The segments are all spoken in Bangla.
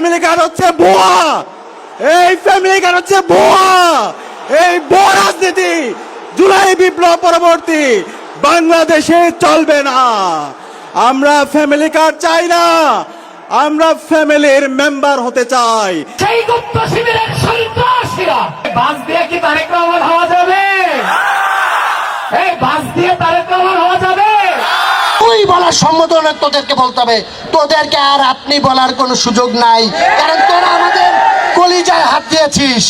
ফ্যামিলি কার্ড হচ্ছে ভুয়া। এই ফ্যামিলি কার্ড হচ্ছে ভুয়া। এই ভুয়া রাজনীতি জুলাই বিপ্লব পরবর্তী বাংলাদেশে চলবে না। আমরা ফ্যামিলি কার্ড চাই না। আমরা ফ্যামিলির মেম্বার হতে চাই। সেই গুপ্ত শিবিরের সন্ত্রাসীরা। বাস দিয়ে কি তারেক রহমান হওয়া যাবে? এই বাস দিয়ে তারেক রহমান হওয়া যাবে বলার সম্বোধনে তোদেরকে বলতে হবে, তোদেরকে আর আপনি বলার কোনো সুযোগ নাই, কারণ তোরা আমাদের কলিজায় হাত দিয়েছিস।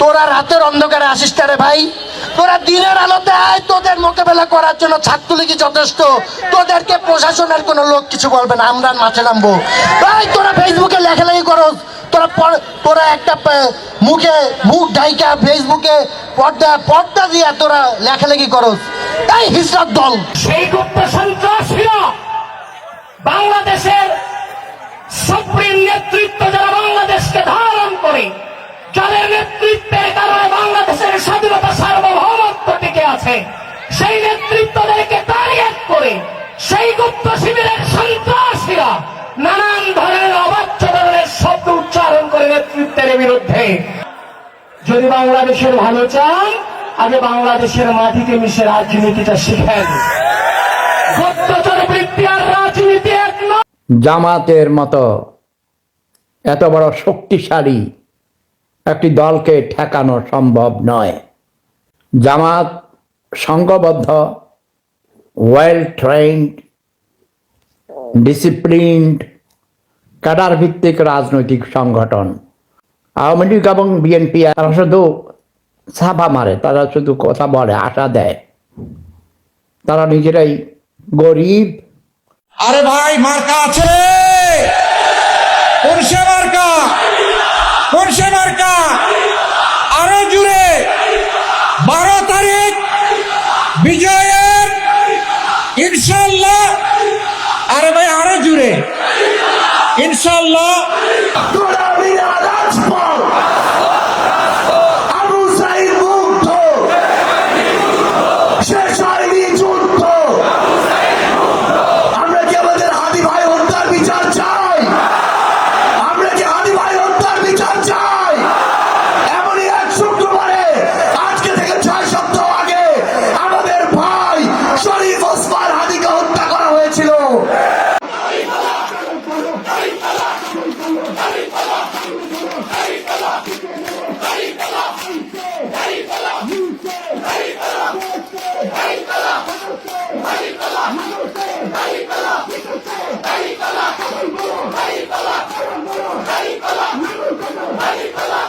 তোরা রাতের অন্ধকারে আসিস রে ভাই। তোরা দিনের আলোতে আয়, তোদের মোকাবেলা করার জন্য ছাত্রলীগই যথেষ্ট। তোদেরকে প্রশাসনের কোনো লোক কিছু বলবে না, আমরা মাঠে নামবো। ভাই, তোরা ফেসবুকে লেখালেখি করো তোরা তোরা একটা মুখে মুখ ঢাইকা ফেসবুকে পর্দা পর্দা দিয়া তোরা লেখালেখি করস। তাই হিসরাত দল। সেই গুপ্ত সন্ত্রাসীরা বাংলাদেশের সুপ্রিম নেতৃত্ব যারা বাংলাদেশকে ধারণ করে, যাদের নেতৃত্বের কারণে বাংলাদেশের স্বাধীনতা সার্বভৌমত্ব টিকে আছে, সেই নেতৃত্বদেরকে টার্গেট করে সেই গুপ্ত শিবিরের সন্ত্রাসীরা নানান ধরনের অবাচ্য ধরনের শব্দ উচ্চারণ করে নেতৃত্বের বিরুদ্ধে। যদি বাংলাদেশের ভালো চান আগে বাংলাদেশের মাটিতে মিশে রাজনীতিটা শিখেন। জামাতের মতো এত বড় শক্তিশালী একটি দলকে ঠেকানো সম্ভব নয়। জামাত সংঘবদ্ধ ওয়েল ট্রেন্ড ডিসিপ্লিনড ক্যাডার ভিত্তিক রাজনৈতিক সংগঠন। আওয়ামী লীগ এবং বিএনপি শুধু ছাপা মারে, তারা শুধু কথা বলে আশা দেয়। তারা নিজেরাই গরিব। আরে ভাই, মার্কা আছে আরও জুড়ে। বারো তারিখ, বিজয়ের ইনশাল্লাহ আরে ভাই, আরও জুড়ে। ইনশাল্লাহ Haripalam!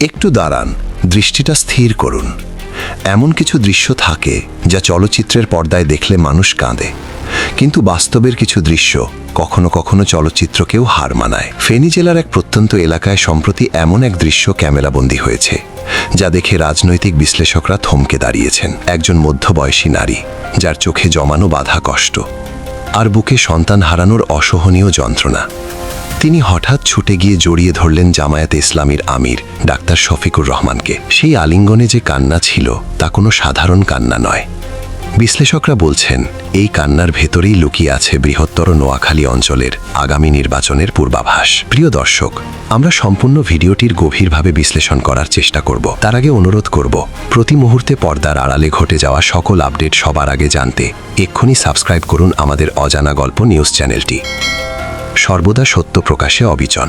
একটু দাঁড়ান, দৃষ্টিটা স্থির করুন। এমন কিছু দৃশ্য থাকে যা চলচ্চিত্রের পর্দায় দেখলে মানুষ কাঁদে। কিন্তু বাস্তবের কিছু দৃশ্য কখনো কখনো চলচ্চিত্রকেও হার মানায়। ফেনী জেলার এক প্রত্যন্ত এলাকায় সম্প্রতি এমন এক দৃশ্য ক্যামেরাবন্দি হয়েছে, যা দেখে রাজনৈতিক বিশ্লেষকরা থমকে দাঁড়িয়েছেন। একজন মধ্যবয়সী নারী, যার চোখে জমানো বাধা কষ্ট। আর বুকে সন্তান হারানোর অসহনীয় যন্ত্রণা। তিনি হঠাৎ ছুটে গিয়ে জড়িয়ে ধরলেন জামায়াতে ইসলামীর আমির, ডাক্তার শফিকুর রহমানকে। সেই আলিঙ্গনে যে কান্না ছিল, তা কোনো সাধারণ কান্না নয়। বিশ্লেষকরা বলছেন, এই কান্নার ভেতরেই লুকিয়ে আছে বৃহত্তর নোয়াখালী অঞ্চলের আগামী নির্বাচনের পূর্বাভাস। প্রিয় দর্শক, আমরা সম্পূর্ণ ভিডিওটির গভীরভাবে বিশ্লেষণ করার চেষ্টা করব। তার আগে অনুরোধ করব, প্রতি মুহূর্তে পর্দার আড়ালে ঘটে যাওয়া সকল আপডেট সবার আগে জানতে এক্ষুনি সাবস্ক্রাইব করুন আমাদের অজানা গল্প নিউজ চ্যানেলটি। সর্বদা সত্য প্রকাশে অবিচন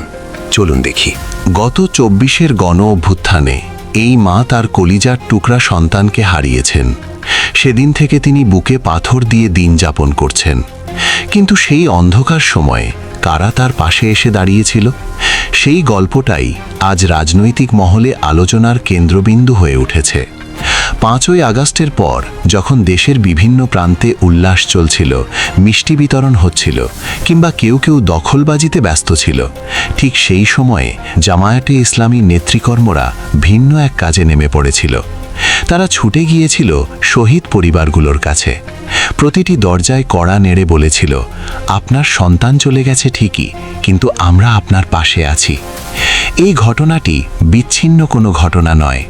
চলুন দেখি। গত চব্বিশের গণ অভ্যুত্থানে এই মা তার কলিজার টুকরা সন্তানকে হারিয়েছেন। সেদিন থেকে তিনি বুকে পাথর দিয়ে দিন যাপন করছেন। কিন্তু সেই অন্ধকার সময়ে কারা তার পাশে এসে দাঁড়িয়েছিল? সেই গল্পটাই আজ রাজনৈতিক মহলে আলোচনার কেন্দ্রবিন্দু হয়ে উঠেছে। পাঁচই আগস্টের পর যখন দেশের বিভিন্ন প্রান্তে উল্লাস চলছিল, মিষ্টি বিতরণ হচ্ছিল, কিংবা কেউ কেউ দখলবাজিতে ব্যস্ত ছিল, ঠিক সেই সময়ে জামায়াতে ইসলামী নেতৃকর্মরা ভিন্ন এক কাজে নেমে পড়েছিল। তারা ছুটে গিয়েছিল শহীদ পরিবারগুলোর কাছে। প্রতিটি দরজায় কড়া নেড়ে বলেছিল, আপনার সন্তান চলে গেছে ঠিকই, কিন্তু আমরা আপনার পাশে আছি। এই ঘটনাটি বিচ্ছিন্ন কোনো ঘটনা নয়।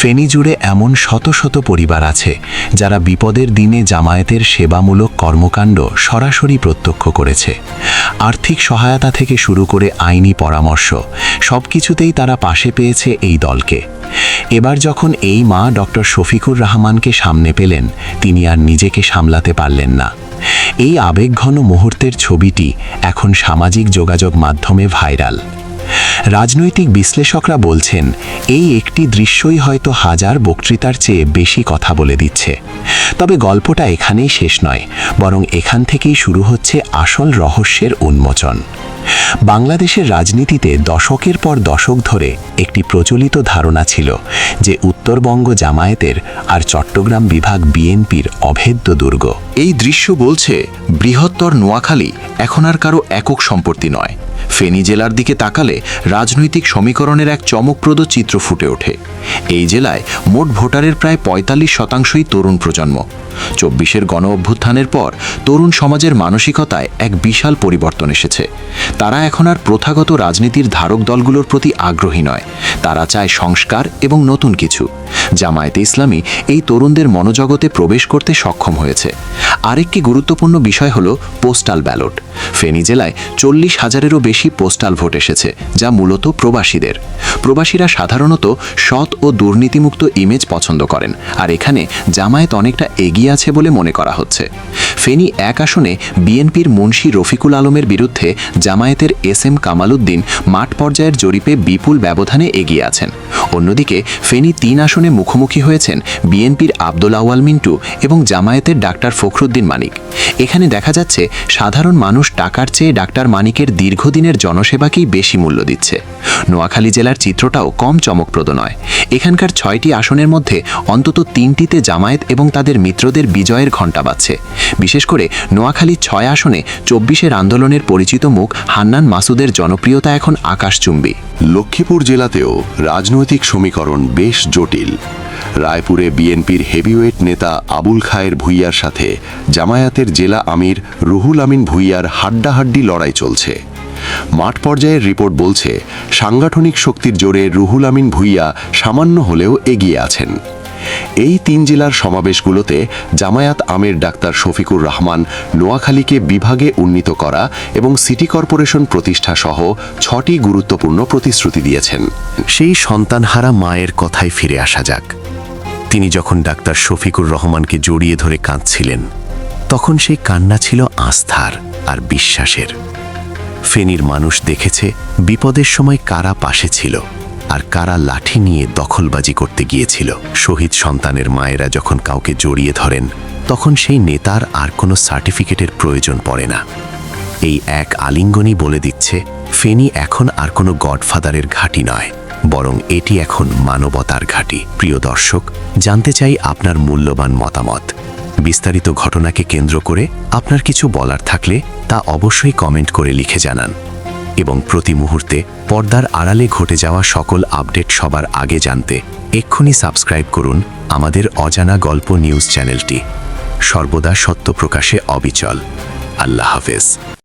ফেনী জুড়ে এমন শত শত পরিবার আছে, যারা বিপদের দিনে জামায়াতের সেবামূলক কর্মকাণ্ড সরাসরি প্রত্যক্ষ করেছে। আর্থিক সহায়তা থেকে শুরু করে আইনি পরামর্শ সব কিছুতেই তারা পাশে পেয়েছে এই দলকে। এবার যখন এই মা ডক্টর শফিকুর রহমানকে সামনে পেলেন, তিনি আর নিজেকে সামলাতে পারলেন না। এই আবেগঘন মুহূর্তের ছবিটি এখন সামাজিক যোগাযোগ মাধ্যমে ভাইরাল। রাজনৈতিক বিশ্লেষকরা বলছেন, এই একটি দৃশ্যই হয়তো হাজার বক্তৃতার চেয়ে বেশি কথা বলে দিচ্ছে। তবে গল্পটা এখানেই শেষ নয়, বরং এখান থেকেই শুরু হচ্ছে আসল রহস্যের উন্মোচন। বাংলাদেশের রাজনীতিতে দশকের পর দশক ধরে একটি প্রচলিত ধারণা ছিল যে উত্তরবঙ্গ জামায়াতের আর চট্টগ্রাম বিভাগ বিএনপির অভেদ্য দুর্গ। এই দৃশ্য বলছে, বৃহত্তর নোয়াখালী এখন আর কারও একক সম্পত্তি নয়। ফেনী জেলার দিকে তাকালে রাজনৈতিক সমীকরণের এক চমকপ্রদ চিত্র ফুটে ওঠে। এই জেলায় মোট ভোটারের প্রায় পঁয়তাল্লিশ শতাংশই তরুণ প্রজন্ম। চব্বিশের গণ অভ্যুত্থানের পর তরুণ সমাজের মানসিকতায় এক বিশাল পরিবর্তন এসেছে। তারা এখন আর প্রথাগত রাজনীতির ধারক দলগুলোর প্রতি আগ্রহী নয়। তারা চায় সংস্কার এবং নতুন কিছু। জামায়াতে ইসলামী এই তরুণদের মনোজগতে প্রবেশ করতে সক্ষম হয়েছে। আরেকটি গুরুত্বপূর্ণ বিষয় হল পোস্টাল ব্যালট। ফেনী জেলায় চল্লিশ হাজারেরও বেশি পোস্টাল ভোট এসেছে, যা মূলত প্রবাসীদের। প্রবাসীরা সাধারণত সৎ ও দুর্নীতিমুক্ত ইমেজ পছন্দ করেন, আর এখানে জামায়াত অনেকটা এগিয়ে আছে বলে মনে করা হচ্ছে। ফেনী এক আসনে বিএনপির মুন্সি রফিকুল আলমের বিরুদ্ধে জামায়াতের এস এম কামালউদ্দিন মাঠ পর্যায়ের জরিপে বিপুল ব্যবধানে এগিয়ে আছেন। অন্যদিকে, ফেনী তিন আসনে মুখোমুখি হয়েছেন বিএনপির আব্দুল আওয়াল মিন্টু এবং জামায়াতের ডাক্তার ফখরুদ্দিন মানিক। এখানে দেখা যাচ্ছে, সাধারণ মানুষ টাকার চেয়ে ডাক্তার মানিকের দীর্ঘদিনের জনসেবাকেই বেশি মূল্য দিচ্ছে। নোয়াখালী জেলার চিত্রটাও কম চমকপ্রদ নয়। এখানকার ছয়টি আসনের মধ্যে অন্তত তিনটিতে জামায়াত এবং তাদের মিত্রদের বিজয়ের ঘণ্টা বাজছে। বিশেষ করে নোয়াখালী ছয় আসনে চব্বিশের আন্দোলনের পরিচিত মুখ হান্নান মাসুদের জনপ্রিয়তা এখন আকাশচুম্বী। লক্ষ্মীপুর জেলাতেও রাজনৈতিক সমীকরণ বেশ জটিল। রায়পুরে বিএনপির হেভিওয়েট নেতা আবুল খায়ের ভুইয়ার সাথে জামায়াতের জেলা আমির রুহুল আমিন ভুইয়ার হাড্ডাহাড্ডি লড়াই চলছে। মাঠ পর্যায়ের রিপোর্ট বলছে, সাংগঠনিক শক্তির জোরে রুহুল আমিন ভুইয়া সামান্য হলেও এগিয়ে আছেন। এই তিন জেলার সমাবেশগুলোতে জামায়াত আমের ডাক্তার শফিকুর রহমান নোয়াখালীকে বিভাগে উন্নীত করা এবং সিটি কর্পোরেশন প্রতিষ্ঠা সহ ছটি গুরুত্বপূর্ণ প্রতিশ্রুতি দিয়েছেন। সেই সন্তানহারা মায়ের কথায় ফিরে আসা যাক। তিনি যখন ডাক্তার শফিকুর রহমানকে জড়িয়ে ধরে কাঁদছিলেন, তখন সেই কান্না ছিল আস্থার আর বিশ্বাসের। ফেনীর মানুষ দেখেছে বিপদের সময় কারা পাশে ছিল। আর কারা লাঠি নিয়ে দখলবাজি করতে গিয়েছিল? শহীদ সন্তানের মায়েরা যখন কাউকে জড়িয়ে ধরেন, তখন সেই নেতার আর কোনো সার্টিফিকেটের প্রয়োজন পড়ে না। এই এক আলিঙ্গনই বলে দিচ্ছে, ফেনী এখন আর কোনো গডফাদারের ঘাঁটি নয়, বরং এটি এখন মানবতার ঘাঁটি। প্রিয় দর্শক, জানতে চাই আপনার মূল্যবান মতামত। বিস্তারিত ঘটনাকে কেন্দ্র করে আপনার কিছু বলার থাকলে তা অবশ্যই কমেন্ট করে লিখে জানান। এবং প্রতি মুহূর্তে পর্দার আড়ালে ঘটে যাওয়া সকল আপডেট সবার আগে জানতে এক্ষুনি সাবস্ক্রাইব করুন আমাদের অজানা গল্প নিউজ চ্যানেলটি। সর্বদা সত্য প্রকাশে অবিচল। আল্লাহ হাফেজ।